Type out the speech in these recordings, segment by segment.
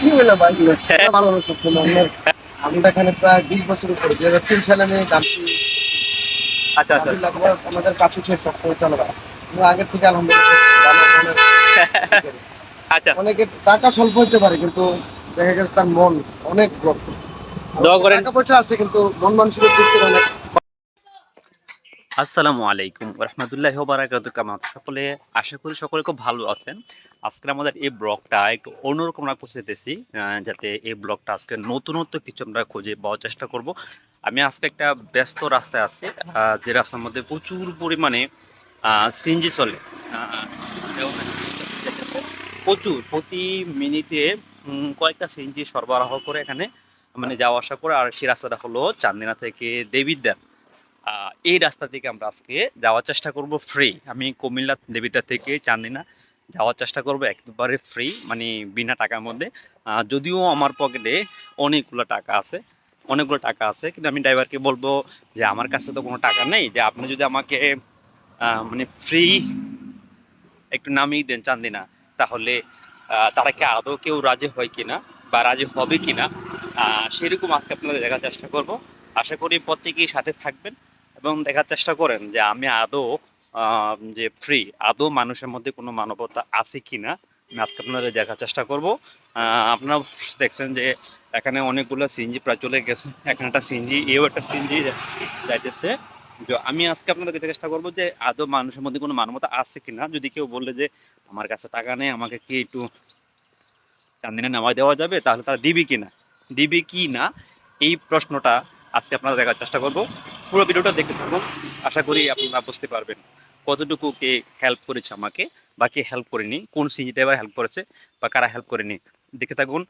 কি বলে ভাই? ভালো সবসময় আমার আমরা এখানে প্রায় বিশ বছর উপরে দুই হাজার তিন সালে আমি গামছি আচ্ছা আচ্ছা। আমাদের কাছে সে সবসময় চলে আগের থেকে আলহামদুলিল্লাহ আচ্ছা। অনেকে টাকা স্বল্প হতে পারে কিন্তু দেখা গেছে তার মন অনেক। দোয়া করেন। টাকা পয়সা আছে কিন্তু মন মানসিকের দিক থেকে অনেক আসসালামু আলাইকুম রহমতুল্লাহ বারাকাত কেমন সকলে? আশা করি সকলে খুব ভালো আছেন। আজকে আমাদের এই ব্লগটা একটু অন্যরকম করতে চাইতেছি যাতে এই ব্লগটা আজকে নতুনত্ব কিছু আমরা খুঁজে পাওয়ার চেষ্টা করব। আমি আজকে একটা ব্যস্ত রাস্তায় আছি যে রাস্তার মধ্যে প্রচুর পরিমাণে সিনজি চলে। প্রচুর। প্রতি মিনিটে কয়েকটা সিনজি সরবরাহ করে এখানে মানে যাওয়া আসা করে আর সেই রাস্তাটা হলো চান্দিনা থেকে দেবিদ্যার আহ, এই রাস্তা থেকে আমরা আজকে যাওয়ার চেষ্টা করব ফ্রি আমি কুমিল্লা দেবীটা থেকে চান্দিনা যাওয়ার চেষ্টা করব একবারে ফ্রি মানে বিনা টাকার মধ্যে। যদিও আমার পকেটে অনেকগুলো টাকা আছে, অনেকগুলো টাকা আছে, কিন্তু আমি ড্রাইভারকে বলব যে আমার কাছে তো কোনো টাকা নেই, যে আপনি যদি আমাকে মানে ফ্রি একটু নামিয়ে দেন চান্দিনা, তাহলে তারা কি আদৌ কেউ রাজি হয় কিনা বা রাজি হবে কিনা সেরকম আজকে আপনাদের দেখার চেষ্টা করব। আশা করি প্রত্যেকেই সাথে থাকবেন। এবং দেখার চেষ্টা করেন যে আমি আদৌ যে ফ্রি আদৌ মানুষের মধ্যে কোনো মানবতা আছে কিনা, আমি আজকে আপনাদের দেখার চেষ্টা করব। আপনারা দেখছেন যে এখানে অনেকগুলো সিএনজি প্রায় চলে গেছে। এখানে একটা সিএনজি, এও একটা সিএনজি যাইতেছে। আমি আজকে আপনাদেরকে চেষ্টা করব যে আদৌ মানুষের মধ্যে কোনো মানবতা আছে কিনা। যদি কেউ বললে যে আমার কাছে টাকা নেই, আমাকে কি একটু চান্দিনে নামায় দেওয়া যাবে, তাহলে তারা দিবি কিনা? দিবি কি না? এই প্রশ্নটা আজকে আপনারা দেখার চেষ্টা করব। পুরো ভিডিওটা দেখতে থাকুন। আশা করি আপনারা বুঝতে পারবেন কতটুকু কে হেল্প করেছে আমাকে বা কে হেল্প করেনি, কোন সিজি ড্রাইভার হেল্প করেছে বা কারা হেল্প করেনি। দেখে থাকুন।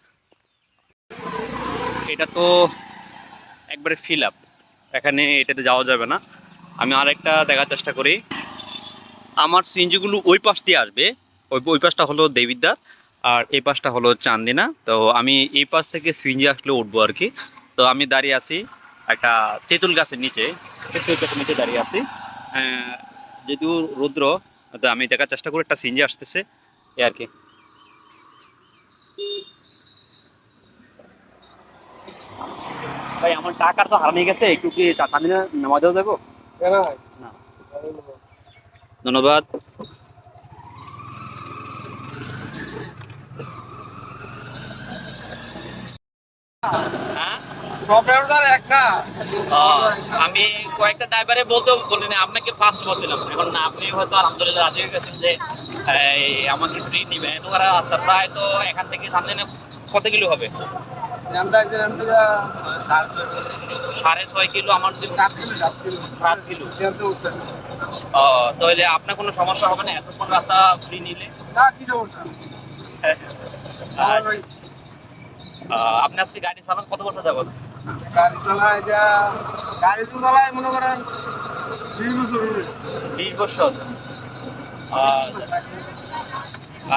এটা তো একবারে ফিল আপ এখানে এটাতে যাওয়া যাবে না। আমি আরেকটা দেখার চেষ্টা করি। আমার সিএনজিগুলো ওই পাশ দিয়ে আসবে। ওই ওই পাশটা হলো দেবিদ্দার আর এই পাশটা হলো চান্দিনা। তো আমি এই পাশ থেকে সিএনজি আসলে উঠবো আর কি। তো আমি দাঁড়িয়ে আছি। একটা তেঁতুল গাছের নিচে তেঁতুল গাছের নিচে দাঁড়িয়ে আছি যদিও রুদ্র আমি দেখার চেষ্টা করি একটা সিএনজি আসতেছে এ আর কি ভাই আমার টাকার তো হারানো গেছে একটু কি টাকা চান্দিনা নামা দেওয়া যাব ভাই? না। ধন্যবাদ হ্যাঁ সব ড্রাইভার এক না আহ, আমি কয়েকটা ড্রাইভারে বলতে বলিনি আপনাকে ফার্স্ট বলছিলাম। এখন আপনি হয়তো আলহামদুলিল্লাহ রাজি হয়ে গেছেন যে আমাকে ফ্রি নিবে তোমার রাস্তা প্রায় তো এখান থেকে সামনে কত কিলো হবে? সাড়ে ছয় কিলো। আমার সাত কিলো আহ, তাহলে আপনার কোনো সমস্যা হবে না? এতক্ষণ রাস্তা ফ্রি নিলে? না কি সমস্যা? আপনি আজকে গাড়ি চালান কত বছর যাবত? গাড়ি চালায় যা গাড়ি তো চালায় মনে করেন বিশ বছর বিশ বছর?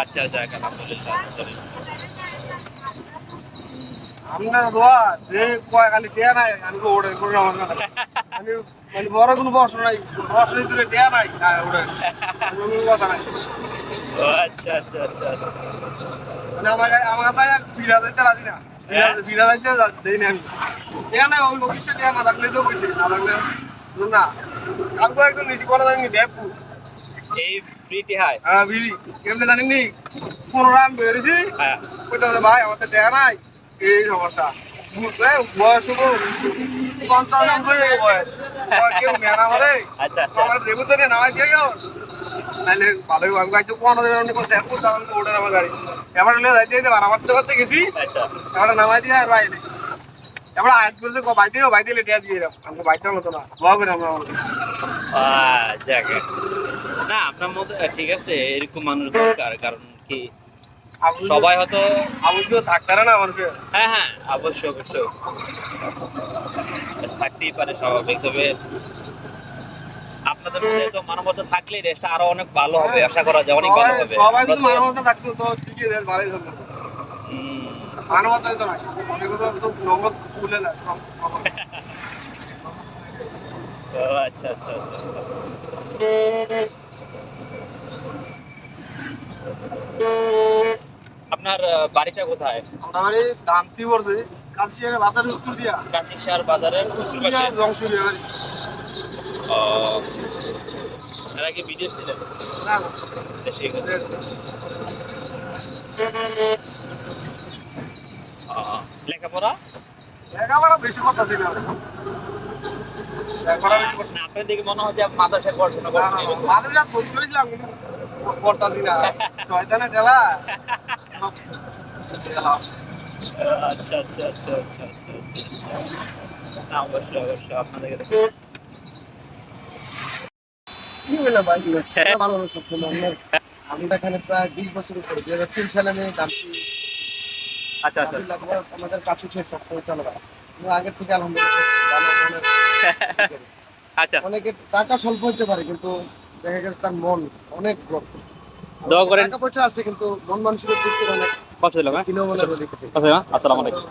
আচ্ছা আচ্ছা আলহামদুলিল্লাহ আলহামদুলিল্লাহ। আপনার দোয়া যে কয় খালি টেয়া নাই আমি তো ওড়ে করে আমার না আমি মানে বড় কোনো বস নাই বস নাই তুলে টেয়া নাই ওড়ে কোনো কথা নাই। আচ্ছা আচ্ছা আচ্ছা আচ্ছা। মানে আমার আমার কাছে দিতে রাজি না। না না না। না এই ফ্রি টিহাই হ্যাঁ বিড়ি কেমনে জানেন নি পনেরো আমি বেরিয়েছি হ্যাঁ। ভাই আমার তো টেয়া নাই। এই সমস্যা বয়স পঞ্চান্ন হয়ে বয়স। কেউ মেনা করে আচ্ছা আচ্ছা। আমার রেবু নামাই দিয়ে নাহলে ভালোই আমি দেবেন আমি আমার গাড়ি। এবার হলে যাইতে যাইতে তো করতে গেছি। আচ্ছা। এবার নামাই দিয়ে আর বাইরে। এবার আয়াত করতে দিয়ে এরকম আমাকে বাইতে হলো তো না করে আমরা না আপনার মতো ঠিক আছে এরকম মানুষ দরকার কারণ কি সবাই হয়তো তো থাকতে না মানুষের। হ্যাঁ হ্যাঁ অবশ্যই অবশ্যই। থাকতেই পারে স্বাভাবিক তবে আপনাদের মধ্যে তো মানবতা থাকলে দেশটা আরও অনেক ভালো হবে আশা করা যায় অনেক ভালো হবে। সবাই যদি মানবতা থাকতো তো ঠিকই দেশ ভালোই চলতো মানবতা হইতো না। এগুলো তো নগদ তুলে না আচ্ছা আচ্ছা আচ্ছা। আপনার বাড়িটা কোথায়? আমরা বাড়ি দামতি পড়ছে কাশিয়ারে বাজার উত্তর দিয়া। কাচিকসার বাজারের উত্তর দিয়া পাশে জংশুরি বাড়ি। ও, এর আগে বিদেশ ছিলেন? না। না দেশে লেখাপড়া? লেখাপড়া বেশি করতেছি না। লেখাপড়া বেশি করতেছি। না, আপনার দেখে মনে হয় যে মাদ্রাসায় পড়াশোনা করছেন রাত বই করেছিলাম কিন্তু না। শয়তানে ঠেলা। আচ্ছা আচ্ছা আচ্ছা আচ্ছা আচ্ছা। না অবশ্যই অবশ্যই আপনাদের কি হলো? ভাই ভালো হলো সবসময় আমার আমি এখানে প্রায় বিশ বছর উপরে দুই হাজার তিন সালে আমি দামছি আচ্ছা আচ্ছা। আমাদের কাছে সে সবসময় চলে বেড়ায়। কিন্তু আগের থেকে আলহামদুলিল্লাহ আচ্ছা। অনেকে টাকা স্বল্প হতে পারে কিন্তু দেখা গেছে তার মন অনেক বড়। দোয়া করেন। টাকা পয়সা আছে কিন্তু মন মানসিকের দিক থেকে অনেক দিলাম হ্যাঁ আসসালামু আলাইকুম।